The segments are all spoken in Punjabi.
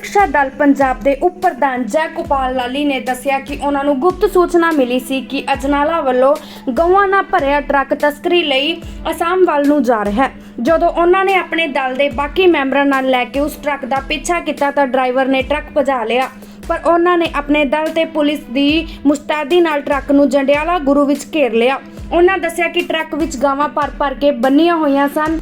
ਰਕਸ਼ਾ ਦਲ ਪੰਜਾਬ ਦੇ ਉਪ ਪ੍ਰਧਾਨ ਜੈ ਗੋਪਾਲ ਲਾਲੀ ਨੇ ਦੱਸਿਆ ਕਿ ਉਹਨਾਂ ਨੂੰ ਗੁਪਤ ਸੂਚਨਾ ਮਿਲੀ ਸੀ ਕਿ ਅਜਨਾਲਾ ਵੱਲੋਂ ਗਊਆਂ ਨਾਲ ਭਰਿਆ ਟਰੱਕ ਤਸਕਰੀ ਲਈ ਅਸਾਮ ਵੱਲ ਨੂੰ ਜਾ ਰਿਹਾ ਹੈ। ਜਦੋਂ ਉਹਨਾਂ ਨੇ ਆਪਣੇ ਦਲ ਦੇ ਬਾਕੀ ਮੈਂਬਰਾਂ ਨਾਲ ਲੈ ਕੇ ਉਸ ਟਰੱਕ ਦਾ ਪਿੱਛਾ ਕੀਤਾ ਤਾਂ ਡਰਾਈਵਰ ਨੇ ਟਰੱਕ ਭਜਾ ਲਿਆ। ਪਰ ਉਹਨਾਂ ਨੇ ਆਪਣੇ ਦਲ ਤੇ ਪੁਲਿਸ ਦੀ ਮੁਸਤੈਦੀ ਨਾਲ ਟਰੱਕ ਨੂੰ ਜੰਡਿਆਲਾ ਗੁਰੂ ਵਿੱਚ ਘੇਰ ਲਿਆ। ਉਹਨਾਂ ਦੱਸਿਆ ਕਿ ਟਰੱਕ ਵਿੱਚ ਗਾਵਾਂ ਭਰ ਭਰ ਕੇ ਬੰਨੀਆਂ ਹੋਈਆਂ ਸਨ।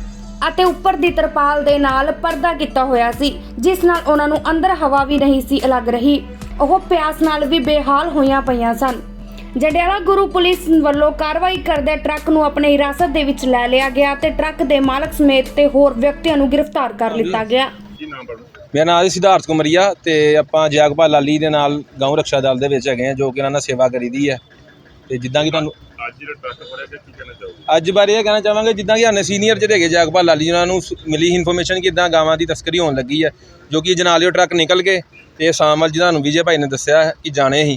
ਅਤੇ ਉੱਪਰ ਦੀ ਤਰਪਾਲ ਦੇ ਨਾਲ ਪਰਦਾ ਕੀਤਾ ਹੋਇਆ ਸੀ, ਜਿਸ ਨਾਲ ਉਹਨਾਂ ਨੂੰ ਅੰਦਰ ਹਵਾ ਵੀ ਨਹੀਂ ਸੀ ਲੱਗ ਰਹੀ। ਉਹ ਪਿਆਸ ਨਾਲ ਵੀ ਬੇਹਾਲ ਹੋਈਆਂ ਪਈਆਂ ਸਨ। ਜੰਡਿਆਲਾ ਗੁਰੂ ਪੁਲਿਸ ਵੱਲੋਂ ਕਾਰਵਾਈ ਕਰਦੇ ਟਰੱਕ ਨੂੰ ਆਪਣੇ ਹਿਰਾਸਤ ਦੇ ਵਿੱਚ ਲੈ ਲਿਆ ਗਿਆ ਤੇ ਟਰੱਕ ਦੇ ਮਾਲਕ ਸਮੇਤ ਤੇ ਹੋਰ ਵਿਅਕਤੀਆਂ ਨੂੰ ਗ੍ਰਿਫਤਾਰ ਕਰ ਲਿੱਤਾ ਗਿਆ। ਮੇਰਾ ਨਾਮ ਹੈ ਸਿਧਾਰਥ ਕੁਮਰੀਆ ਤੇ ਆਪਾਂ ਜੈਗਪਾਲ ਲਾਲੀ ਦੇ ਨਾਲ ਗਊ ਰਕਸ਼ਾ ਦਲ ਦੇ ਵਿੱਚ ਹੈਗੇ ਆ ਜੋ ਕਿ ਇਹਨਾਂ ਨਾਲ ਸੇਵਾ ਕਰੀਦੀ ਹੈ। ਤੇ ਜਿੱਦਾਂ ਕਿ ਤੁਹਾਨੂੰ ਅੱਜ ਜਿਹੜਾ ਟਰੱਕ ਫੜਿਆ ਗਿਆ ਕੀ ਕਹਿਣਾ ਚਾਹੋਗੇ? ਅੱਜ ਬਾਰੇ ਇਹ ਕਹਿਣਾ ਚਾਹਾਂਗੇ ਜਿੱਦਾਂ ਕਿ ਸਾਡੇ ਸੀਨੀਅਰ ਜਿਹੜੇ ਹੈਗੇ ਜਾਗਪਾਲ ਲਾਲੀ ਜੀ, ਉਹਨਾਂ ਨੂੰ ਸ- ਮਿਲੀ ਇਨਫੋਰਮੇਸ਼ਨ ਕਿ ਇਦਾਂ ਗਾਵਾਂ ਦੀ ਤਸਕਰੀ ਹੋਣ ਲੱਗੀ ਹੈ ਜੋ ਕਿ ਜਨਾਲਿਓ ਟਰੱਕ ਨਿਕਲ ਕੇ ਤੇ ਸ਼ਾਮ ਵੱਲ ਜਿਹਨਾਂ ਨੂੰ ਵਿਜੇ ਭਾਈ ਨੇ ਦੱਸਿਆ ਹੈ ਕਿ ਜਾਣੇ ਹੀ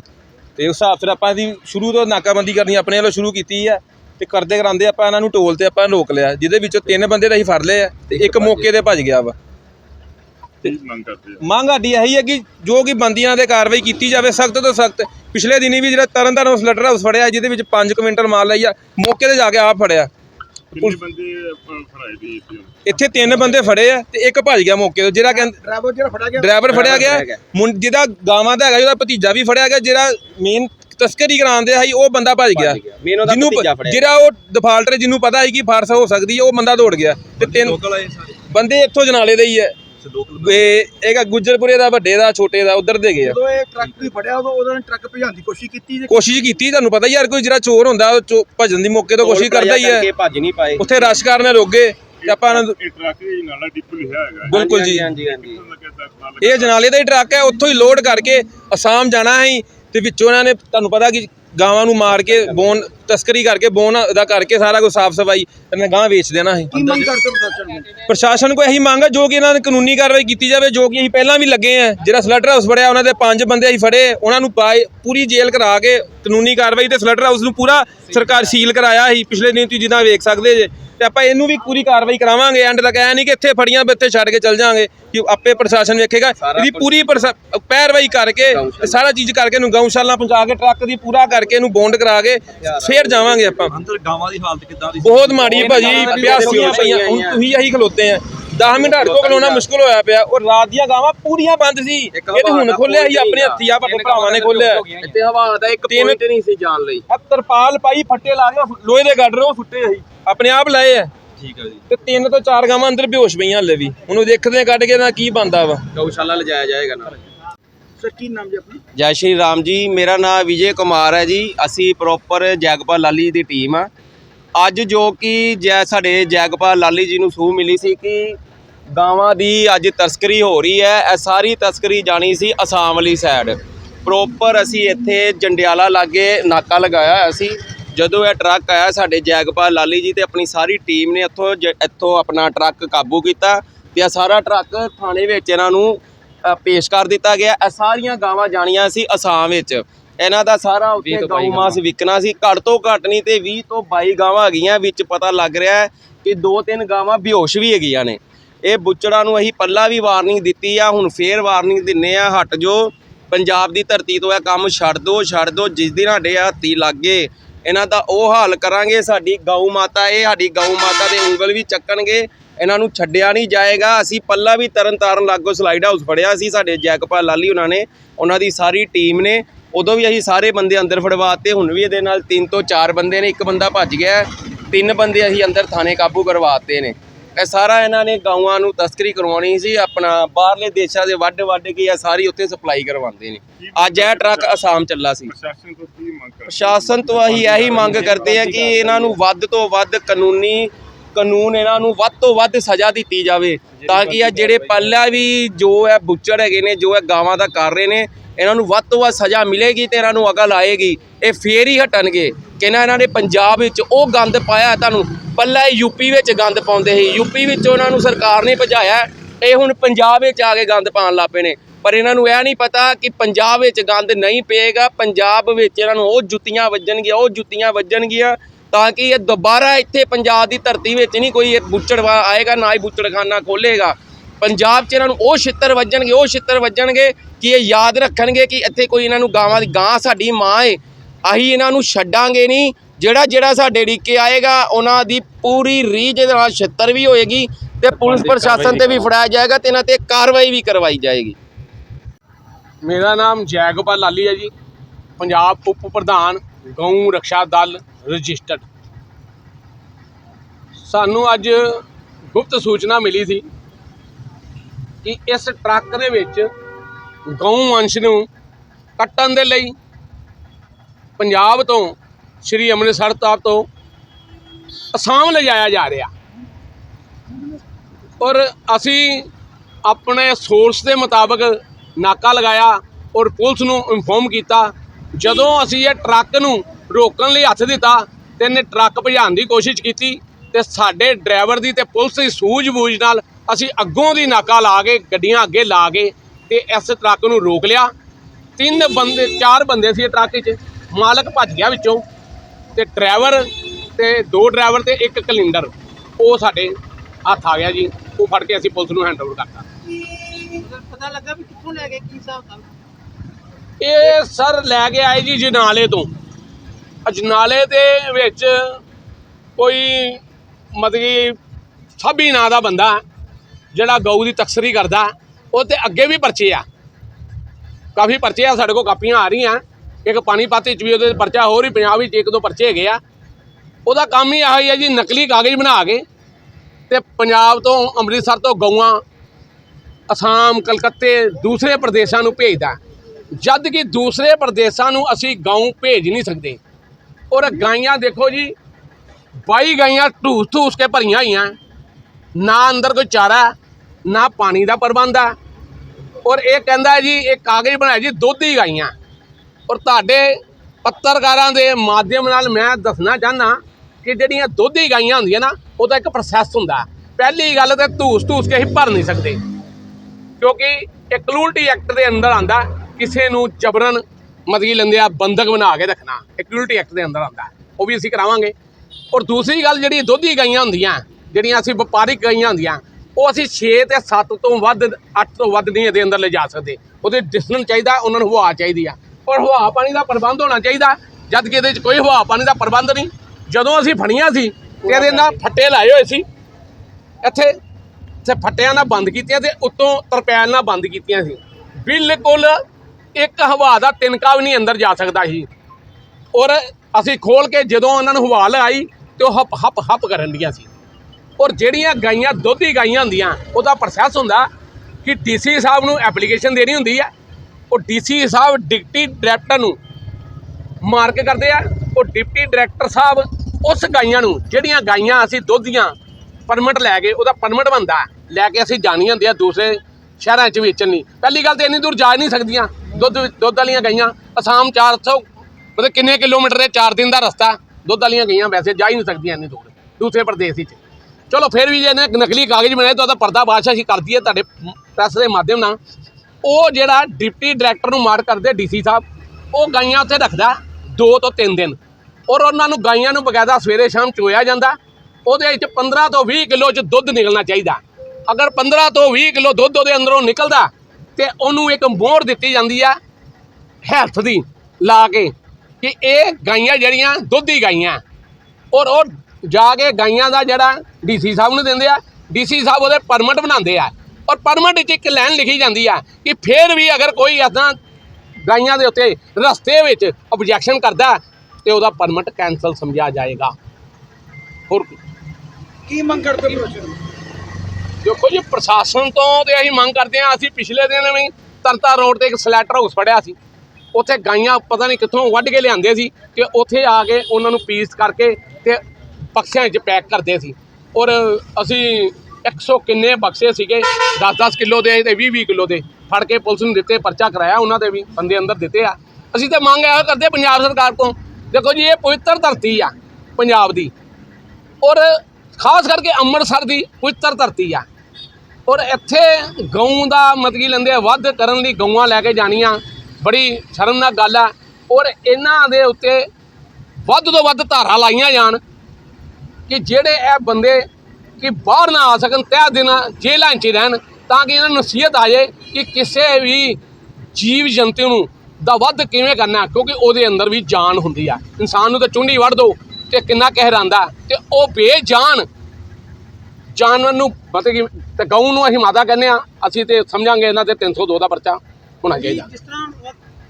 ਤੇ ਉਸ ਹਿਸਾਬ ਫਿਰ ਆਪਾਂ ਇਹਦੀ ਸ਼ੁਰੂ ਤੋਂ ਨਾਕਾਬੰਦੀ ਕਰਨੀ ਆਪਣੇ ਵੱਲੋਂ ਸ਼ੁਰੂ ਕੀਤੀ ਹੈ ਤੇ ਕਰਦੇ ਕਰਾਂਦੇ ਆਪਾਂ ਇਹਨਾਂ ਨੂੰ ਟੋਲ ਤੇ ਆਪਾਂ ਰੋਕ ਲਿਆ ਜਿਹਦੇ ਵਿੱਚੋਂ ਤਿੰਨ ਬੰਦੇ ਤਾਂ ਅਸੀਂ ਫੜ ਲਏ ਆ ਤੇ ਇੱਕ ਮੌਕੇ ਤੇ ਭੱਜ ਗਿਆ ਵਾ। ਮੰਗ ਕਰਦੇ ਆ ਮੰਗ ਸਾਡੀ ਇਹੀ ਹੈ ਕਿ ਜੋ ਕਿ ਬੰਦੀਆਂ ਤੇ ਕਾਰਵਾਈ ਕੀਤੀ ਜਾਵੇ ਸਖਤ ਤੋਂ ਸਖਤ। ਪਿਛਲੇ ਦਿਨੀ ਵੀ ਜਿਹੜਾ ਤਰਨਤਾਰਨ ਸਲਟਰ ਹਾਊਸ ਫੜਿਆ ਜਿਹਦੇ ਵਿੱਚ 5 ਕੁਇੰਟਲ ਮਾਲ ਲਈ ਆ ਮੌਕੇ ਤੇ ਜਾ ਕੇ ਆਪ ਫੜਿਆ। ਕਿੰਨੇ ਬੰਦੇ ਆਪਾਂ ਫੜਾਏ ਦੀ ਇੱਥੇ? ਤਿੰਨ ਬੰਦੇ ਫੜੇ ਆ ਤੇ ਇੱਕ ਭੱਜ ਗਿਆ ਮੌਕੇ ਤੋਂ ਜਿਹੜਾ ਡਰਾਈਵਰ ਜਿਹੜਾ ਫੜਿਆ ਗਿਆ। ਡਰਾਈਵਰ ਫੜਿਆ ਗਿਆ ਮੁੰ- ਜਿਹਦਾ ਗਾਵਾਂ ਦਾ ਹੈਗਾ ਉਹਦਾ ਭਤੀਜਾ ਵੀ ਫੜਿਆ ਗਿਆ ਜਿਹੜਾ ਮੇਨ ਤਸਕਰੀ ਕਰਾਉਂਦੇ ਸੀ ਉਹ ਬੰਦਾ ਭੱਜ ਗਿਆ। ਜਿਹਨੂੰ ਜਿਹੜਾ ਉਹ ਡਿਫਾਲਟਰ ਜਿਹਨੂੰ ਪਤਾ ਸੀ ਕਿ ਫਾਰਸ ਹੋ ਸਕਦੀ ਹੈ ਉਹ ਬੰਦਾ ਦੌੜ ਗਿਆ। ਤੇ ਤਿੰਨ ਬੰਦੇ ਇੱਥੋਂ ਜਨਾਲੇ ਦੇ ਹੀ ਹੈ। ਇਹ ਇਹ ਗੁੱਜਰਪੁਰੇ ਦਾ ਵੱਡੇ ਦਾ ਛੋਟੇ ਦਾ ਉਧਰ ਦੇ ਗਏ ਆ। ਜਦੋਂ ਇਹ ਟਰੱਕ ਵੀ ਫੜਿਆ ਉਦੋਂ ਉਹਨਾਂ ਨੇ ਟਰੱਕ ਭਜਾਉਣ ਦੀ ਕੋਸ਼ਿਸ਼ ਕੀਤੀ ਜੇ? ਕੋਸ਼ਿਸ਼ ਕੀਤੀ ਤੁਹਾਨੂੰ ਪਤਾ ਯਾਰ ਕੋਈ ਜਿਹੜਾ ਚੋਰ ਹੁੰਦਾ ਉਹ ਚੋ- ਭੱਜਣ ਦੀ ਮੌਕੇ ਤੋਂ ਕੋਸ਼ਿਸ਼ ਕਰਦਾ ਹੀ ਹੈ ਭੱਜ ਨਹੀਂ ਪਾਏ। ਉੱਥੇ ਰਸ਼ ਕਰਨ ਰੋਗੇ ਤੇ ਆਪਾਂ ਨੂੰ- ਇਹ ਟਰੱਕ ਹੀ ਨਾਲਾ ਡਿਪ ਲਿਖਿਆ ਹੈਗਾ। ਬਿਲਕੁਲ ਜੀ। ਹਾਂਜੀ ਹਾਂਜੀ ਇਹ ਜਨਾਲੇ ਦਾ ਹੀ ਟਰੱਕ ਹੈ ਉੱਥੋਂ ਹੀ ਲੋਡ ਕਰਕੇ ਅਸਾਮ ਜਾਣਾ ਹੈ ਤੇ ਵਿੱਚੋਂ ਇਹਨਾਂ ਨੇ ਤੁਹਾਨੂੰ ਪਤਾ ਕਿ ਗਾਵਾਂ ਨੂੰ ਮਾਰ ਕੇ ਬੋਨ ਤਸਕਰੀ ਕਰਕੇ ਬੋਨ ਦਾ ਕਰਕੇ ਸਾਰਾ ਕੁਝ ਸਾਫ਼ ਸਫ਼ਾਈ ਇਹਨਾਂ ਗਾਂ ਵੇਚ ਦੇਣਾ ਹੈ ਕੀ ਮੰਗ ਕਰਦੇ ਪ੍ਰਸ਼ਾਸਨ ਨੂੰ? ਪ੍ਰਸ਼ਾਸਨ ਕੋ ਇਹੀ ਮੰਗ ਹੈ ਜੋ ਕਿ ਇਹਨਾਂ ਨੇ ਕਾਨੂੰਨੀ ਕਾਰਵਾਈ ਕੀਤੀ ਜਾਵੇ ਜੋ ਕਿ ਅਸੀਂ ਪਹਿਲਾਂ ਵੀ ਲੱਗੇ ਆ। ਜਿਹੜਾ ਸਲਟਰ ਹਾਊਸ ਫੜਿਆ ਉਹਨਾਂ ਦੇ ਪੰਜ ਬੰਦੇ ਅਸੀਂ ਫੜੇ ਉਹਨਾਂ ਨੂੰ ਪਾਏ ਪੂਰੀ ਜੇਲ੍ਹ ਕਰਾ ਕੇ ਕਾਨੂੰਨੀ ਕਾਰਵਾਈ ਤੇ ਸਲਟਰ ਹਾਊਸ ਨੂੰ ਪੂਰਾ ਸਰਕਾਰ ਸੀਲ ਕਰਾਇਆ ਸੀ। ਪਿਛਲੇ ਦਿਨ ਤੁਸੀਂ ਜਿੱਦਾਂ ਵੇਖ ਸਕਦੇ ਜੇ। ਤੇ ਆਪਾਂ ਇਹਨੂੰ ਵੀ ਪੂਰੀ ਕਾਰਵਾਈ ਕਰਾਵਾਂਗੇ। ਐਂਡ ਤੱਕ ਐ ਨਹੀਂ ਕਿ ਇੱਥੇ ਫੜੀਆਂ ਵੀ ਇੱਥੇ ਛੱਡ ਕੇ ਚੱਲ ਜਾਾਂਗੇ ਕਿ ਆਪੇ ਪ੍ਰਸ਼ਾਸਨ ਵੇਖੇਗਾ। ਇਹਦੀ ਪੂਰੀ ਪੈਰਵਾਈ ਕਰਕੇ ਸਾਰਾ ਚੀਜ਼ ਕਰਕੇ ਇਹਨੂੰ ਗਊਸ਼ਾਲਾ ਪਹੁੰਚਾ ਕੇ ਟਰੱਕ ਦੀ ਪੂਰਾ ਕਰਕੇ ਇਹਨੂੰ ਬੌਂਡ ਕਰਾ ਕੇ ਫੇਰ ਜਾਵਾਂਗੇ ਆਪਾਂ। ਅੰਦਰ ਗਾਵਾਂ ਦੀ ਹਾਲਤ ਕਿੱਦਾਂ ਦੀ ਬਹੁਤ ਮਾੜੀ ਹੈ ਭਾਜੀ ਪਿਆਸੀਆਂ ਪਈਆਂ। ਹੁਣ ਤੁਸੀਂ ਇਹੀ ਖਲੋਤੇ ਆ। 10 ਮਿੰਟ ਹਟ ਕੋ ਖਲੋਣਾ ਮੁਸ਼ਕਲ ਹੋਇਆ ਪਿਆ। ਉਹ ਰਾਤ ਦੀਆਂ ਗਾਵਾਂ ਪੂਰੀਆਂ ਬੰਦ ਸੀ। ਇਹ ਤੇ ਹੁਣ ਖੋਲਿਆ ਸੀ ਆਪਣੇ ਹੱਥੀ ਆ ਵੱਡੇ ਭਰਾਵਾਂ ਨੇ ਖੋਲਿਆ ਇੱਥੇ ਹਵਾ ਦਾ ਇੱਕ ਪੁਆਇੰਟ ਨਹੀਂ ਸੀ ਜਾਣ ਲਈ। ਆ ਤਰਪਾਲ ਪਾਈ ਫੱਟੇ ਲਾ ਕੇ ਲੋਹੇ ਦੇ ਗਾਡਰ ਉਹ ਸੁੱਟੇ ਅਸੀਂ ਆਪਣੇ ਆਪ ਲਾਏ ਆ। ਠੀਕ ਹੈ ਜੀ। ਤੇ ਤਿੰਨ ਤੋਂ ਚਾਰ ਗਾਵਾਂ ਅੰਦਰ ਬੇਹੋਸ਼ ਪਈਆਂ ਹਲੇ ਵੀ। ਉਹਨੂੰ ਦੇਖਦੇ ਆ ਕੱਢ ਕੇ ਨਾ ਕੀ ਬੰਦਾ ਵਾ। ਗਊਸ਼ਾਲਾ ਲਿਜਾਇਆ ਜਾਏਗਾ ਨਾਲ। ਸਰ ਕੀ ਨਾਮ ਜੀ ਆਪਣਾ? ਜੈ ਸ਼੍ਰੀ ਰਾਮ ਜੀ ਮੇਰਾ ਨਾਮ ਵਿਜੇ ਕੁਮਾਰ ਹੈ ਜੀ। ਅਸੀਂ ਪ੍ਰੋਪਰ ਜੈਗਪਾਲ ਲਾਲੀ ਦੀ ਟੀਮ ਆ। ਅੱਜ ਜੋ ਕਿ ਜੈ ਸਾਡੇ ਜੈਗਪਾਲ ਲਾਲੀ ਜੀ ਨੂੰ ਸੂਹ ਮਿਲੀ ਸੀ ਕਿ ਗਾਵਾਂ ਦੀ ਅੱਜ ਤਸਕਰੀ ਹੋ ਰਹੀ ਹੈ। ਇਹ ਸਾਰੀ ਤਸਕਰੀ ਜਾਣੀ ਸੀ ਅਸਾਮ ਵਾਲੀ ਸਾਈਡ ਪ੍ਰੋਪਰ ਅਸੀਂ ਇੱਥੇ ਜੰਡਿਆਲਾ ਲਾਗੇ ਨਾਕਾ ਲਗਾਇਆ ਹੋਇਆ ਸੀ। ਜਦੋਂ ਇਹ ਟਰੱਕ ਆਇਆ ਸਾਡੇ ਜੈਗਪਾਲ ਲਾਲੀ ਜੀ ਤੇ ਆਪਣੀ ਸਾਰੀ ਟੀਮ ਨੇ ਇੱਥੋਂ ਇੱਥੋਂ ਆਪਣਾ ਟਰੱਕ ਕਾਬੂ ਕੀਤਾ ਤੇ ਇਹ ਸਾਰਾ ਟਰੱਕ ਥਾਣੇ ਵਿੱਚ ਇਹਨਾਂ ਨੂੰ ਪੇਸ਼ ਕਰ ਦਿੱਤਾ ਗਿਆ। ਇਹ ਸਾਰੀਆਂ ਗਾਵਾਂ ਜਾਣੀਆਂ ਸੀ ਅਸਾਮ ਵਿੱਚ। ਇਹਨਾਂ ਦਾ ਸਾਰਾ ਉੱਥੇ ਗਊ ਮਾਸ ਵਿਕਣਾ ਸੀ। ਘੱਟ ਤੋਂ ਘੱਟ ਨਹੀਂ ਤੇ 20 ਤੋਂ 22 ਗਾਵਾਂ ਹੈਗੀਆਂ ਵਿੱਚ ਪਤਾ ਲੱਗ ਰਿਹਾ ਕਿ ਦੋ ਤਿੰਨ ਗਾਵਾਂ ਬੇਹੋਸ਼ ਵੀ ਹੈਗੀਆਂ ਨੇ। ਇਹ ਬੁੱਚੜਾਂ ਨੂੰ ਅਸੀਂ ਪੱਲਾ ਵੀ ਵਾਰਨਿੰਗ ਦਿੱਤੀ ਆ, ਹੁਣ ਫੇਰ ਵਾਰਨਿੰਗ ਦਿੰਨੇ ਆ, ਹਟ ਜੋ ਪੰਜਾਬ ਦੀ ਧਰਤੀ ਤੋਂ ਇਹ ਕੰਮ ਛੱਡ ਦੋ ਛੱਡ ਦੋ, ਜਿਸ ਦਿਨ ਸਾਡੇ ਹੱਥੀ ਲੱਗੇ ਇਹਨਾਂ ਦਾ ਉਹ ਹਾਲ ਕਰਾਂਗੇ, ਸਾਡੀ ਗਊ ਮਾਤਾ ਇਹ, ਸਾਡੀ ਗਊ ਮਾਤਾ ਦੇ ਉਂਗਲ ਵੀ ਚੱਕਣਗੇ, ਇਹਨਾਂ ਨੂੰ ਛੱਡਿਆ ਨਹੀਂ ਜਾਏਗਾ। ਅਸੀਂ ਪੱਲਾ ਵੀ ਤਰਨ ਤਾਰਨ ਲਾਗੋ ਸਲਾਈਡ ਹਾਊਸ ਫੜਿਆ ਸੀ, ਸਾਡੇ ਜੈਕਪਾਲ ਲਾਲੀ ਉਹਨਾਂ ਨੇ, ਉਹਨਾਂ ਦੀ ਸਾਰੀ ਟੀਮ ਨੇ। ਉਦੋਂ ਵੀ ਅਸੀਂ ਸਾਰੇ ਬੰਦੇ ਅੰਦਰ ਫੜਵਾਤੇ, ਹੁਣ ਵੀ ਇਹਦੇ ਨਾਲ ਤਿੰਨ ਤੋਂ ਚਾਰ ਬੰਦੇ ਨੇ, ਇੱਕ ਬੰਦਾ ਭੱਜ ਗਿਆ, ਤਿੰਨ ਬੰਦੇ ਅਸੀਂ ਅੰਦਰ ਥਾਣੇ ਕਾਬੂ ਕਰਵਾਤੇ ਨੇ। ਇਹ ਸਾਰਾ ਇਹਨਾਂ ਨੇ ਗਾਵਾਂ ਨੂੰ ਤਸਕਰੀ ਕਰਵਾਉਣੀ ਸੀ ਆਪਣਾ ਬਾਹਰਲੇ ਦੇਸ਼ਾਂ ਦੇ ਵੱਡ ਵੱਡ ਕੇ ਇਹ ਸਾਰੀ ਉੱਥੇ ਸਪਲਾਈ ਕਰਵਾਉਂਦੇ ਨੇ। ਅੱਜ ਇਹ ਟਰੱਕ ਅਸਾਮ ਚੱਲਾ ਸੀ। ਪ੍ਰਸ਼ਾਸਨ ਤੋਂ ਕੀ ਮੰਗ ਕਰਦੇ? ਪ੍ਰਸ਼ਾਸਨ ਤੋਂ ਅਸੀਂ ਇਹੀ ਮੰਗ ਕਰਦੇ ਆ ਕਿ ਇਹਨਾਂ ਨੂੰ ਵੱਧ ਤੋਂ ਵੱਧ ਕਾਨੂੰਨੀ ਕਾਨੂੰਨ ਇਹਨਾਂ ਨੂੰ ਵੱਧ ਤੋਂ ਵੱਧ ਸਜ਼ਾ ਦਿੱਤੀ ਜਾਵੇ ਤਾਂ ਕਿ ਇਹ ਜਿਹੜੇ ਪਹਿਲਾਂ ਵੀ ਜੋ ਹੈ ਬੁੱਚੜ ਹੈਗੇ ਨੇ ਜੋ ਇਹ ਗਾਵਾਂ ਦਾ ਕਰ ਰਹੇ ਨੇ ਇਹਨਾਂ ਨੂੰ ਵੱਧ ਤੋਂ ਵੱਧ ਸਜ਼ਾ ਮਿਲੇਗੀ ਤੇ ਇਹਨਾਂ ਨੂੰ ਅਕਲ ਆਏਗੀ। ਇਹ ਫੇਰ ਹੀ ਹਟਣਗੇ। ਕਿ ਨਾ ਇਹਨਾਂ ਨੇ ਪੰਜਾਬ ਵਿੱਚ ਉਹ ਗੰਦ ਪਾਇਆ ਤੁਹਾਨੂੰ ਪਹਿਲਾਂ ਇਹ ਯੂਪੀ ਵਿੱਚ ਗੰਦ ਪਾਉਂਦੇ ਸੀ। ਯੂਪੀ ਵਿੱਚ ਉਹਨਾਂ ਨੂੰ ਸਰਕਾਰ ਨੇ ਭਜਾਇਆ। ਇਹ ਹੁਣ ਪੰਜਾਬ ਵਿੱਚ ਆ ਕੇ ਗੰਦ ਪਾਉਣ ਲੱਗ ਪਏ ਨੇ। ਪਰ ਇਹਨਾਂ ਨੂੰ ਇਹ ਨਹੀਂ ਪਤਾ ਕਿ ਪੰਜਾਬ ਵਿੱਚ ਗੰਦ ਨਹੀਂ ਪਏਗਾ। ਪੰਜਾਬ ਵਿੱਚ ਇਹਨਾਂ ਨੂੰ ਉਹ ਜੁੱਤੀਆਂ ਵੱਜਣਗੀਆਂ, ਉਹ ਜੁੱਤੀਆਂ ਵੱਜਣਗੀਆਂ ਤਾਂ ਕਿ ਇਹ ਦੁਬਾਰਾ ਇੱਥੇ ਪੰਜਾਬ ਦੀ ਧਰਤੀ ਵਿੱਚ ਨਹੀਂ ਕੋਈ ਇਹ ਬੁੱਚੜ ਵਾ- ਆਏਗਾ, ਨਾ ਹੀ ਬੁੱਚੜਖਾਨਾ ਖੋਲੇਗਾ ਪੰਜਾਬ 'ਚ ਇਹਨਾਂ ਨੂੰ ਉਹ ਛਿੱਤਰ ਵੱਜਣਗੇ, ਉਹ ਛਿੱਤਰ ਵੱਜਣਗੇ ਕਿ ਇਹ ਯਾਦ ਰੱਖਣਗੇ ਕਿ ਇੱਥੇ ਕੋਈ ਇਹਨਾਂ ਨੂੰ ਗਾਵਾਂ ਦੀ ਗਾਂ ਸਾਡੀ ਮਾਂ ਏ। ਅਸੀਂ ਇਹਨਾਂ ਨੂੰ ਛੱਡਾਂਗੇ ਨਹੀਂ। ਜਿਹੜਾ ਜਿਹੜਾ ਸਾਡੇ ਡੀਕੇ ਆਏਗਾ ਉਹਨਾਂ ਦੀ ਪੂਰੀ ਰੀਝ ਦੇ ਨਾਲ ਛਿੱਤਰ ਵੀ ਹੋਏਗੀ ਤੇ ਪੁਲਿਸ ਪ੍ਰਸ਼ਾਸਨ ਤੇ ਵੀ ਫੜਾਇਆ ਜਾਏਗਾ ਤੇ ਇਹਨਾਂ ਤੇ ਕਾਰਵਾਈ ਵੀ ਕਰਵਾਈ ਜਾਏਗੀ। ਮੇਰਾ ਨਾਮ ਜੈਗੋਪਾਲ ਲਾਲੀ ਹੈ ਜੀ। ਪੰਜਾਬ ਉਪ ਪ੍ਰਧਾਨ ਗਊ ਰਕਸ਼ਾ ਦਲ ਰਜਿਸਟਰਡ। ਸਾਨੂੰ ਅੱਜ ਗੁਪਤ ਸੂਚਨਾ ਮਿਲੀ ਸੀ ਕਿ ਇਸ ਟਰੱਕ ਦੇ ਵਿੱਚ ਗਊ ਵੰਸ਼ ਨੂੰ ਕੱਟਣ ਦੇ ਲਈ ਪੰਜਾਬ ਤੋਂ ਸ਼੍ਰੀ ਅੰਮ੍ਰਿਤਸਰ ਸਾਹਿਬ ਤੋਂ ਅਸਾਮ ਲਿਜਾਇਆ ਜਾ ਰਿਹਾ। ਔਰ ਅਸੀਂ ਆਪਣੇ ਸੋਰਸ ਦੇ ਮੁਤਾਬਕ ਨਾਕਾ ਲਗਾਇਆ ਔਰ ਪੁਲਿਸ ਨੂੰ ਇਨਫੋਰਮ ਕੀਤਾ। ਜਦੋਂ ਅਸੀਂ ਇਹ ਟਰੱਕ ਨੂੰ ਰੋਕਣ ਲਈ ਹੱਥ ਦਿੱਤਾ ਤੇ ਇਹਨੇ ਟਰੱਕ ਭਜਾਉਣ ਦੀ ਕੋਸ਼ਿਸ਼ ਕੀਤੀ ਤੇ ਸਾਡੇ ਡਰਾਈਵਰ ਦੀ ਤੇ ਪੁਲਿਸ ਦੀ ਸੂਝ-ਬੂਝ ਨਾਲ ਅਸੀਂ ਅੱਗੋਂ ਦੀ ਨਾਕਾ ਲਾ ਕੇ, ਗੱਡੀਆਂ ਅੱਗੇ ਲਾ ਕੇ ਤੇ ਇਸ ਟਰੱਕ ਨੂੰ ਰੋਕ ਲਿਆ। ਤਿੰਨ ਬੰਦੇ, ਚਾਰ ਬੰਦੇ ਸੀ ਇਹ ਟਰੱਕ 'ਚ। ਮਾਲਕ ਭੱਜ ਗਿਆ ਵਿੱਚੋਂ। ਤੇ ਡਰਾਈਵਰ ਤੇ ਦੋ ਡਰਾਈਵਰ ਤੇ ਇੱਕ ਕਲਿੰਡਰ ਉਹ ਸਾਡੇ ਹੱਥ ਆ ਗਿਆ ਜੀ। ਉਹ ਫੜ ਕੇ ਅਸੀਂ ਪੁਲਿਸ ਨੂੰ ਹੈਂਡਓਵਰ ਕਰਤਾ। ਪਤਾ ਲੱਗਾ ਵੀ ਕਿੱਥੋਂ ਲੈ ਗਏ ਕੀ ਹਿਸਾਬ ਨਾਲ ਇਹ ਸਰ ਲੈ ਕੇ ਆਏ ਜੀ ਜਨਾਲੇ ਤੋਂ। ਅਜਨਾਲੇ ਦੇ ਵਿੱਚ ਕੋਈ ਮਤਲਬ ਸਾਬੀ ਨਾਂ ਦਾ ਬੰਦਾ ਜਿਹੜਾ ਗਊ ਦੀ ਤਕਸਰੀ ਕਰਦਾ ਉਹ ਤੇ ਅੱਗੇ ਵੀ ਪਰਚੇ ਆ। ਕਾਫੀ ਪਰਚੇ ਆ ਸਾਡੇ ਕੋਲ ਕਾਪੀਆਂ ਆ ਰਹੀਆਂ। ਇੱਕ ਪਾਣੀਪਤ ਵਿੱਚ ਵੀ ਉਹਦੇ ਪਰਚਾ ਹੋਰ ਹੀ ਪੰਜਾਬ ਵਿੱਚ ਇੱਕ ਦੋ ਪਰਚੇ ਹੈਗੇ ਆ। ਉਹਦਾ ਕੰਮ ਹੀ ਇਹੋ ਹੀ ਹੈ ਜੀ, ਨਕਲੀ ਕਾਗਜ਼ ਬਣਾ ਕੇ ਤੇ ਪੰਜਾਬ ਤੋਂ ਅੰਮ੍ਰਿਤਸਰ ਤੋਂ ਗਊਆਂ ਅਸਾਮ, ਕਲਕੱਤੇ, ਦੂਸਰੇ ਪ੍ਰਦੇਸ਼ਾਂ ਨੂੰ ਭੇਜਦਾ। ਜਦ ਕਿ ਦੂਸਰੇ ਪ੍ਰਦੇਸ਼ਾਂ ਨੂੰ ਅਸੀਂ ਗਊ ਭੇਜ ਨਹੀਂ ਸਕਦੇ। ਔਰ ਗਾਈਆਂ ਦੇਖੋ ਜੀ 22 ਗਾਈਆਂ ਢੂਸ ਢੂਸ ਕੇ ਭਰੀਆਂ ਹੋਈਆਂ। ਨਾ ਅੰਦਰ ਕੋਈ ਚਾਰਾ, ਨਾ ਪਾਣੀ ਦਾ ਪ੍ਰਬੰਧ ਆ। ਔਰ ਇਹ ਕਹਿੰਦਾ ਜੀ, ਇਹ ਕਾਗਜ਼ ਬਣਾਇਆ ਜੀ ਦੁੱਧ ਹੀ ਗਾਈਆਂ। ਔਰ ਤੁਹਾਡੇ ਪੱਤਰਕਾਰਾਂ ਦੇ ਮਾਧਿਅਮ ਨਾਲ ਮੈਂ ਦੱਸਣਾ ਚਾਹੁੰਦਾ ਕਿ ਜਿਹੜੀਆਂ ਦੁੱਧੀ ਗਾਈਆਂ ਹੁੰਦੀਆਂ ਨਾ ਉਹਦਾ ਇੱਕ ਪ੍ਰੋਸੈਸ ਹੁੰਦਾ। ਪਹਿਲੀ ਗੱਲ ਤੇ ਧੂਸ ਧੂਸ ਕੇ ਅਸੀਂ ਭਰ ਨਹੀਂ ਸਕਦੇ। ਕਿਉਂਕਿ ਇਹ ਕਲੂਲਟੀ ਐਕਟ ਦੇ ਅੰਦਰ ਆਂਦਾ ਕਿਸੇ ਨੂੰ ਜਬਰਨ ਮਤਲਬ ਲੈਂਦੇ ਆ ਬੰਦਕ ਬਣਾ ਕੇ ਰੱਖਣਾ। ਇਹ ਕਲੂਲਟੀ ਐਕਟ ਦੇ ਅੰਦਰ ਆਂਦਾ ਉਹ ਵੀ ਅਸੀਂ ਕਰਾਵਾਂਗੇ। ਔਰ ਦੂਸਰੀ ਗੱਲ ਜਿਹੜੀ ਦੁੱਧੀ ਗਾਈਆਂ ਹੁੰਦੀਆਂ, ਜਿਹੜੀਆਂ ਅਸੀਂ ਵਪਾਰਿਕ ਗਾਈਆਂ ਹੁੰਦੀਆਂ, ਉਹ ਅਸੀਂ 6 ਤੇ 7 ਤੋਂ ਵੱਧ 8 ਤੋਂ ਵੱਧ ਨਹੀਂ ਇਹਦੇ ਅੰਦਰ ਲੈ ਜਾ ਸਕਦੇ। ਉਹਦੇ ਡਿਸਟੈਂਸ ਚਾਹੀਦਾ, ਉਹਨਾਂ ਨੂੰ ਹਵਾ ਚਾਹੀਦੀ ਆ। ਪਰ ਹਵਾ ਪਾਣੀ ਦਾ ਪ੍ਰਬੰਧ ਹੋਣਾ ਚਾਹੀਦਾ, ਜਦ ਕਿ ਇਹਦੇ 'ਚ ਕੋਈ ਹਵਾ ਪਾਣੀ ਦਾ ਪ੍ਰਬੰਧ ਨਹੀਂ। ਜਦੋਂ ਅਸੀਂ ਫੜੀਆਂ ਸੀ, ਤੇ ਇਹਦੇ ਨਾਲ ਫੱਟੇ ਲਾਏ ਹੋਏ ਸੀ। ਇੱਥੇ ਤੇ ਫੱਟਿਆਂ ਨਾਲ ਬੰਦ ਕੀਤੀਆਂ ਤੇ ਉੱਤੋਂ ਤਰਪੈਲ ਨਾਲ ਬੰਦ ਕੀਤੀਆਂ ਸੀ। ਬਿਲਕੁਲ ਇੱਕ ਹਵਾ ਦਾ ਤਿਨਕਾ ਵੀ ਨਹੀਂ ਅੰਦਰ ਜਾ ਸਕਦਾ ਸੀ। ਔਰ ਅਸੀਂ ਖੋਲ ਕੇ ਜਦੋਂ ਉਹਨਾਂ ਨੂੰ ਹਵਾ ਲਗਾਈ ਤੇ ਉਹ ਹੱਪ ਹੱਪ ਹੱਪ ਕਰਨ ਦੀਆਂ ਸੀ। ਔਰ ਜਿਹੜੀਆਂ ਗਾਈਆਂ, ਦੁੱਧੀ ਗਾਈਆਂ ਹੁੰਦੀਆਂ, ਉਹਦਾ ਪ੍ਰੋਸੈਸ ਹੁੰਦਾ ਕਿ ਡੀਸੀ ਸਾਹਿਬ ਨੂੰ ਐਪਲੀਕੇਸ਼ਨ ਦੇਣੀ ਹੁੰਦੀ ਹੈ ਉਹ ਡੀਸੀ ਸਾਹਿਬ ਡਿਪਟੀ ਡਾਇਰੈਕਟਰ ਨੂੰ ਮਾਰਕ ਕਰਦੇ ਆ। ਉਹ ਡਿਪਟੀ ਡਾਇਰੈਕਟਰ ਸਾਹਿਬ ਉਸ ਗਾਈਆਂ ਨੂੰ, ਜਿਹੜੀਆਂ ਗਾਈਆਂ ਅਸੀਂ ਦੁੱਧ ਦੀਆਂ ਪਰਮਿਟ ਲੈ ਕੇ, ਉਹਦਾ ਪਰਮਿਟ ਬੰਦਾ ਲੈ ਕੇ ਅਸੀਂ ਜਾਣੀਆਂ ਹੁੰਦੀਆਂ ਦੂਸਰੇ ਸ਼ਹਿਰਾਂ 'ਚ ਵੇਚਣ ਲਈ ਪਹਿਲੀ ਗੱਲ ਤੇ ਇੰਨੀ ਦੂਰ ਜਾ ਨਹੀਂ ਸਕਦੀਆਂ ਦੁੱਧ ਦੁੱਧ ਵਾਲੀਆਂ ਗਾਈਆਂ। ਅਸਾਮ 400 ਮਤਲਬ ਕਿੰਨੇ ਕਿਲੋਮੀਟਰ ਦੇ 4 ਦਿਨ ਦਾ ਰਸਤਾ ਦੁੱਧ ਵਾਲੀਆਂ ਗਈਆਂ ਵੈਸੇ ਜਾ ਹੀ ਨਹੀਂ ਸਕਦੀਆਂ ਇੰਨੀ ਦੂਰ, ਦੂਸਰੇ ਪ੍ਰਦੇਸ਼ ਵਿੱਚ। ਚਲੋ ਫਿਰ ਵੀ ਜੇ ਇਹਨੇ ਨਕਲੀ ਕਾਗਜ਼ ਬਣਾਏ ਤਾਂ ਉਹਦਾ ਪਰਦਾ ਬਾਦਸ਼ਾਹ ਅਸੀਂ ਕਰਦੀ ਹੈ ਤੁਹਾਡੇ ਪ੍ਰੈਸ ਦੇ ਮਾਧਿਅਮ ਨਾਲ। ਉਹ ਜਿਹੜਾ ਡਿਪਟੀ ਡਾਇਰੈਕਟਰ ਨੂੰ ਮਾਰ ਕਰਦੇ ਡੀਸੀ ਸਾਹਿਬ, ਉਹ ਗਾਈਆਂ ਉੱਥੇ ਰੱਖਦਾ 2 ਤੋਂ 3 ਦਿਨ। ਔਰ ਉਹਨਾਂ ਨੂੰ ਗਾਈਆਂ ਨੂੰ ਬਕਾਇਦਾ ਸਵੇਰੇ ਸ਼ਾਮ ਚੋਇਆ ਜਾਂਦਾ। ਉਹਦੇ ਵਿੱਚ 15 ਤੋਂ 20 ਕਿਲੋ ਚ ਦੁੱਧ ਨਿਕਲਣਾ ਚਾਹੀਦਾ। ਅਗਰ 15 ਤੋਂ 20 ਕਿਲੋ ਦੁੱਧ ਉਹਦੇ ਅੰਦਰੋਂ ਨਿਕਲਦਾ, ਤੇ ਉਹਨੂੰ ਇੱਕ ਮੋਹਰ ਦਿੱਤੀ ਜਾਂਦੀ ਆ ਹੈਲਥ ਦੀ, ਲਾ ਕੇ, ਕਿ ਇਹ ਗਾਈਆਂ ਜਿਹੜੀਆਂ ਦੁੱਧੀ ਗਾਈਆਂ। ਔਰ ਉਹ ਜਾ ਕੇ ਗਾਈਆਂ ਦਾ ਜਿਹੜਾ ਡੀਸੀ ਸਾਹਿਬ ਨੂੰ ਦਿੰਦੇ ਆ, ਡੀਸੀ ਸਾਹਿਬ ਉਹਦੇ ਪਰਮਿਟ ਬਣਾਉਂਦੇ ਆ। ਔਰ ਪਰਮਿਟ ਵਿੱਚ ਇੱਕ ਲਾਈਨ ਲਿਖੀ ਜਾਂਦੀ ਆ ਕਿ ਫੇਰ ਵੀ ਅਗਰ ਕੋਈ ਏਦਾਂ ਗਾਈਆਂ ਦੇ ਉੱਤੇ ਰਸਤੇ ਵਿੱਚ ਆਬਜੈਕਸ਼ਨ ਕਰਦਾ ਤੇ ਉਹਦਾ ਪਰਮਿਟ ਕੈਨਸਲ ਸਮਝਿਆ ਜਾਏਗਾ। ਹੋਰ ਕੀ? ਮੰਗ ਕਰਦੇ ਪ੍ਰਸ਼ਾਸਨ ਦੇਖੋ ਜੀ ਪ੍ਰਸ਼ਾਸਨ ਤੋਂ ਤੇ ਅਸੀਂ ਮੰਗ ਕਰਦੇ ਹਾਂ ਅਸੀਂ ਪਿਛਲੇ ਦਿਨ ਵੀ ਤਰਤਾ ਰੋਡ ਤੇ ਇੱਕ ਸਲੈਟਰ ਹਾਊਸ ਫੜਿਆ ਸੀ। ਉੱਥੇ ਗਾਈਆਂ ਪਤਾ ਨਹੀਂ ਕਿੱਥੋਂ ਵੱਢ ਕੇ ਲਿਆਂਦੇ ਸੀ ਕਿ ਉੱਥੇ ਆ ਕੇ ਉਹਨਾਂ ਨੂੰ ਪੀਸ ਕਰਕੇ ਤੇ ਬਕਸਿਆਂ 'ਚ ਪੈਕ ਕਰਦੇ ਸੀ। ਔਰ ਅਸੀਂ 100 ਕਿੰਨੇ ਬਕਸੇ ਸੀਗੇ? 10-10 ਕਿਲੋ ਦੇ ਤੇ 20-20 ਕਿਲੋ ਦੇ। ਫੜ ਕੇ ਪੁਲਿਸ ਨੂੰ ਦਿੱਤੇ, ਪਰਚਾ ਕਰਾਇਆ ਉਹਨਾਂ ਦੇ ਵੀ, ਬੰਦੇ ਅੰਦਰ ਦਿੱਤੇ ਆ। ਅਸੀਂ ਤਾਂ ਮੰਗ ਇਹੋ ਕਰਦੇ ਪੰਜਾਬ ਸਰਕਾਰ ਤੋਂ ਦੇਖੋ ਜੀ, ਇਹ ਪਵਿੱਤਰ ਧਰਤੀ ਆ ਪੰਜਾਬ ਦੀ। ਔਰ ਖਾਸ ਕਰਕੇ ਅੰਮ੍ਰਿਤਸਰ ਦੀ ਪਵਿੱਤਰ ਧਰਤੀ ਆ। ਔਰ ਇੱਥੇ ਗਊ ਦਾ ਮਤਲਬ ਲੈਂਦੇ ਵੱਧ ਕਰਨ ਲਈ ਗਊਆਂ ਲੈ ਕੇ ਜਾਣੀਆਂ, ਬੜੀ ਸ਼ਰਮਨਾਕ ਗੱਲ ਆ। ਔਰ ਇਹਨਾਂ ਦੇ ਉੱਤੇ ਵੱਧ ਤੋਂ ਵੱਧ ਧਾਰਾ ਲਾਈਆਂ ਜਾਣ ਕਿ ਜਿਹੜੇ ਇਹ ਬੰਦੇ ਕਿ ਬਾਹਰ ਨਾ ਆ ਸਕਣ ਤਹਿ ਦਿਨ ਜੇਲ੍ਹਾਂ 'ਚ ਰਹਿਣ ਤਾਂ ਕਿ ਇਹਨਾਂ ਨੂੰ ਨਸੀਹਤ ਆ ਜਾਏ ਕਿ ਕਿਸੇ ਵੀ ਜੀਵ ਜੰਤੂ ਨੂੰ ਦਾ ਵੱਧ ਕਿਵੇਂ ਕਰਨਾ ਕਿਉਂਕਿ ਉਹਦੇ ਅੰਦਰ ਵੀ ਜਾਨ ਹੁੰਦੀ ਆ। ਇਨਸਾਨ ਨੂੰ ਤਾਂ ਚੁੰਡੀ ਵੜ ਦੋ ਤੇ ਕਿੰਨਾ ਕਹਿਰ ਆਂਦਾ ਤੇ ਉਹ ਬੇਜਾਨ ਜਾਨਵਰ ਨੂੰ ਪਤਾ ਕਿ ਤੇ ਗਊ ਨੂੰ ਅਸੀਂ ਮਾਤਾ ਕਹਿੰਦੇ ਆ ਅਸੀਂ ਤੇ ਸਮਝਾਂਗੇ ਇਹਨਾਂ ਤੇ 302 ਦਾ ਪਰਚਾ ਹੋਣਾ ਚਾਹੀਦਾ। ਜਿਸ ਤਰ੍ਹਾਂ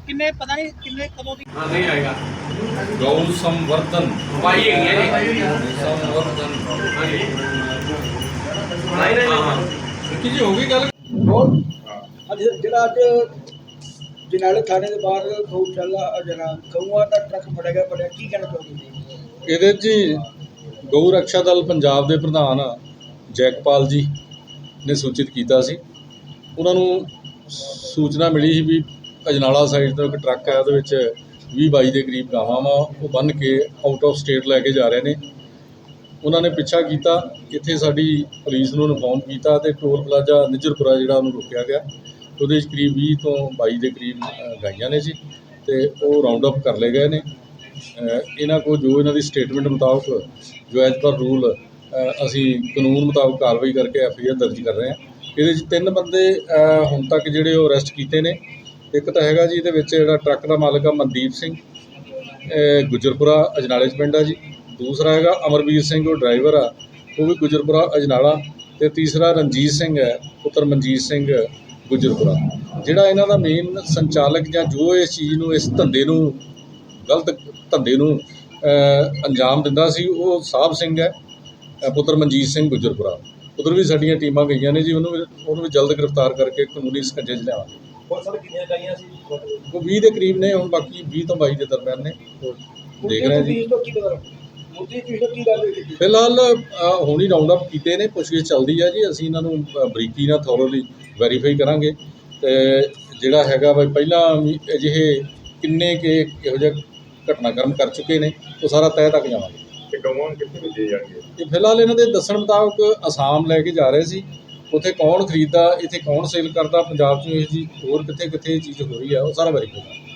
ਕਿੰਨੇ ਪਤਾ ਨਹੀਂ ਕਿੰਨੇ ਕਦੋਂ ਦੀ? ਹਾਂ ਨਹੀਂ ਆਏਗਾ। ਗਊ ਸੰਵਰਧਨ। ਭਾਈ ਹੈਗੀ ਹੈ ਜੀ। ਸੰਵਰਧਨ। ਨਹੀਂ ਨਹੀਂ ਹਾਂ ਕੀ ਜੀ ਹੋ ਗਈ ਗੱਲ? ਅੱਜ ਜਿਹੜਾ ਅੱਜ ਜਨਾਲੇ ਥਾਣੇ ਦੇ ਬਾਹਰ ਗਊਸ਼ਾਲਾ ਜਨਾ ਗਊਆਂ ਦਾ ਟਰੱਕ ਫੜਿਆ ਗਿਆ ਫੜਿਆ। ਕੀ ਕਹਿਣਾ ਇਹਦੇ 'ਚ ਜੀ ਗਊ ਰੱਖਿਆ ਦਲ ਪੰਜਾਬ ਦੇ ਪ੍ਰਧਾਨ ਜੈਕਪਾਲ ਜੀ ਨੇ ਸੂਚਿਤ ਕੀਤਾ ਸੀ। ਉਹਨਾਂ ਨੂੰ ਸੂਚਨਾ ਮਿਲੀ ਸੀ ਵੀ ਅਜਨਾਲਾ ਸਾਈਡ ਤੋਂ ਇੱਕ ਟਰੱਕ ਹੈ ਉਹਦੇ ਵਿੱਚ 20 22 ਦੇ ਕਰੀਬ ਗਾਵਾਂ ਵਾ, ਉਹ ਬੰਨ ਕੇ ਆਊਟ ਆਫ ਸਟੇਟ ਲੈ ਕੇ ਜਾ ਰਹੇ ਨੇ। ਉਹਨਾਂ ਨੇ ਪਿੱਛਾ ਕੀਤਾ, ਇੱਥੇ ਸਾਡੀ ਪੁਲਿਸ ਨੂੰ ਇਨਫੋਰਮ ਕੀਤਾ ਤੇ ਟੋਲ ਪਲਾਜ਼ਾ ਨਿਜਰਪੁਰਾ ਜਿਹੜਾ ਉਹਨੂੰ ਰੋਕਿਆ ਗਿਆ। ਉਹਦੇ ਵਿੱਚ ਕਰੀਬ 20 ਤੋਂ 22 ਦੇ ਕਰੀਬ ਗਾਈਆਂ ਨੇ ਜੀ ਤੇ ਉਹ ਰਾਉਂਡ ਅਪ ਕਰ ਲਏ ਗਏ ਨੇ। ਇਹਨਾਂ ਕੋਲ ਜੋ ਇਹਨਾਂ ਦੀ ਸਟੇਟਮੈਂਟ ਮੁਤਾਬਕ, ਜੋ ਐਜ਼ ਪਰ ਰੂਲ ਅਸੀਂ ਕਾਨੂੰਨ ਮੁਤਾਬਕ ਕਾਰਵਾਈ ਕਰਕੇ ਐਫ ਆਈ ਆਰ ਦਰਜ ਕਰ ਰਹੇ ਹਾਂ। ਇਹਦੇ 'ਚ ਤਿੰਨ ਬੰਦੇ ਹੁਣ ਤੱਕ ਜਿਹੜੇ ਉਹ ਅਰੈਸਟ ਕੀਤੇ ਨੇ। ਇੱਕ ਤਾਂ ਹੈਗਾ ਜੀ ਇਹਦੇ ਵਿੱਚ ਜਿਹੜਾ ਟਰੱਕ ਦਾ ਮਾਲਕ ਆ ਮਨਦੀਪ ਸਿੰਘ ਅ, ਗੁਜਰਪੁਰਾ ਅਜਨਾਲੇ 'ਚ ਪਿੰਡ ਆ ਜੀ। ਦੂਸਰਾ ਹੈਗਾ ਅਮਰਵੀਰ ਸਿੰਘ ਉਹ ਡਰਾਈਵਰ ਆ ਉਹ ਵੀ ਗੁਜਰਪੁਰਾ ਅਜਨਾਲਾ। ਤੇ ਤੀਸਰਾ ਰਣਜੀਤ ਸਿੰਘ ਹੈ ਪੁੱਤਰ ਮਨਜੀਤ ਸਿੰਘ ਗੁਜਰਪੁਰਾ। ਜਿਹੜਾ ਇਹਨਾਂ ਦਾ ਮੇਨ ਸੰਚਾਲਕ ਜਾਂ ਜੋ ਇਸ ਚੀਜ਼ ਨੂੰ ਇਸ ਧੰਦੇ ਨੂੰ ਗਲਤ ਧੰਦੇ ਨੂੰ ਅੰਜਾਮ ਦਿੰਦਾ ਸੀ ਉਹ ਸਾਹਿਬ ਸਿੰਘ ਹੈ ਪੁੱਤਰ ਮਨਜੀਤ ਸਿੰਘ ਗੁਜਰਪੁਰਾ। ਉਧਰ ਵੀ ਸਾਡੀਆਂ ਟੀਮਾਂ ਗਈਆਂ ਨੇ ਜੀ ਉਹਨੂੰ ਵੀ ਉਹਨੂੰ ਵੀ ਜਲਦ ਗ੍ਰਿਫਤਾਰ ਕਰਕੇ ਕਾਨੂੰਨੀ ਸਕੰਜੇ 'ਚ ਲਿਆਵਾਂਗੇ। ਬਹੁਤ ਸਾਰੇ ਕਿੰਨੀਆਂ ਗਾਈਆਂ ਸੀ? ਉਹ 20 ਦੇ ਕਰੀਬ ਨੇ ਹੁਣ ਬਾਕੀ 20 ਤੋਂ 22 ਦੇ ਦਰਮਿਆਨ ਨੇ। ਦੇਖ ਰਹੇ ਹਾਂ ਜੀ। ਮੁੱਦੀ ਚੀਜ਼ ਕੀ ਗੱਲ ਹੋਈ? ਫਿਲਹਾਲ ਅ, ਹੁਣ ਹੀ ਰਾਉਂਡ ਅਪ ਕੀਤੇ ਨੇ ਪੁੱਛਗਿੱਛ ਚੱਲਦੀ ਹੈ ਜੀ। ਅਸੀਂ ਇਹਨਾਂ ਨੂੰ ਅ, ਬਰੀਕੀ ਨਾਲ ਥੋਰੋਲੀ ਵੈਰੀਫਾਈ ਕਰਾਂਗੇ। ਤੇ ਜਿਹੜਾ ਹੈਗਾ ਵੀ ਪਹਿਲਾਂ ਵੀ ਅਜਿਹੇ ਕਿੰਨੇ ਕੇ ਇਹੋ ਜਿਹਾ ਘਟਨਾਕ੍ਰਮ ਕਰ ਚੁੱਕੇ ਨੇ ਉਹ ਸਾਰਾ ਤਹਿ ਤੱਕ ਜਾਵਾਂਗੇ। ਤੇ ਨੂੰ ਕਿੱਥੇ ਭੇਜੇ ਜਾਣਗੇ? ਤੇ ਫਿਲਹਾਲ ਇਹਨਾਂ ਦੇ ਦੱਸਣ ਮੁਤਾਬਕ ਅਸਾਮ ਲੈ ਕੇ ਜਾ ਰਹੇ ਸੀ। ਉੱਥੇ ਕੌਣ ਖਰੀਦਦਾ, ਇੱਥੇ ਕੌਣ ਸੇਲ ਕਰਦਾ, ਪੰਜਾਬ 'ਚ ਇਹ ਜੀ ਹੋਰ ਕਿੱਥੇ ਕਿੱਥੇ ਇਹ ਚੀਜ਼ ਹੋ ਰਹੀ ਹੈ ਉਹ ਸਾਰਾ ਵੈਰੀਫਾਈ ਕਰਾਂਗੇ